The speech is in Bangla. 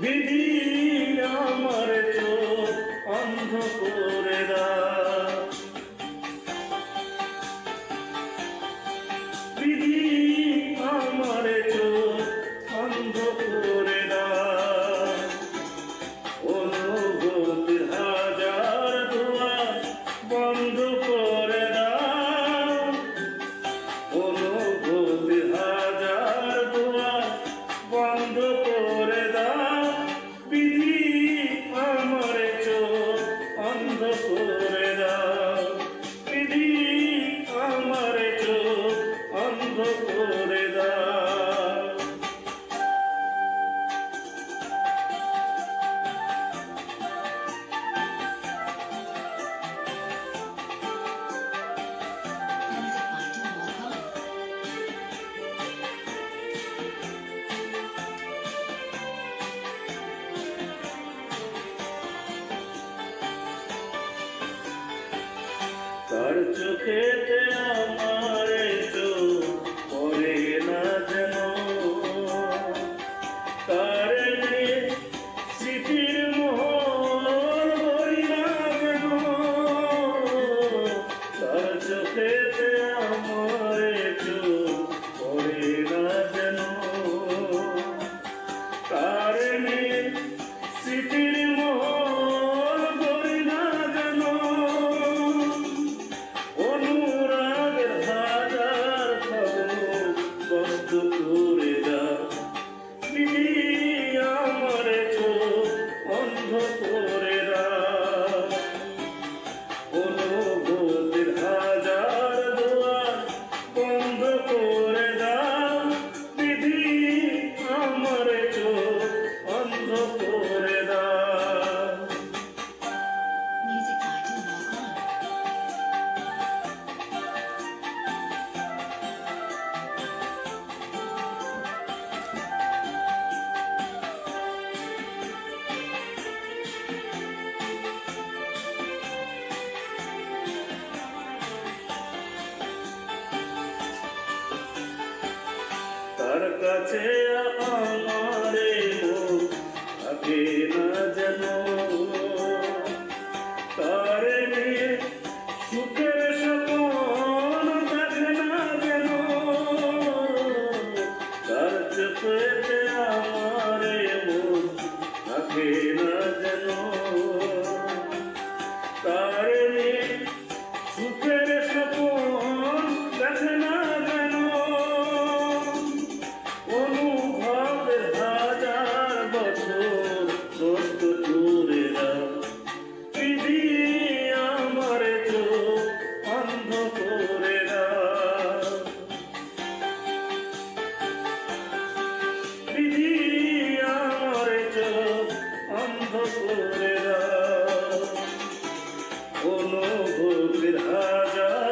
Dil amar আর চোখেতে আমার করে দাও তার কাছে আমার तेन जनो দিদি আমার চোখ অন্ধ করে দিদি আমার চোখ অন্ধ করে অনুভূতির হাজার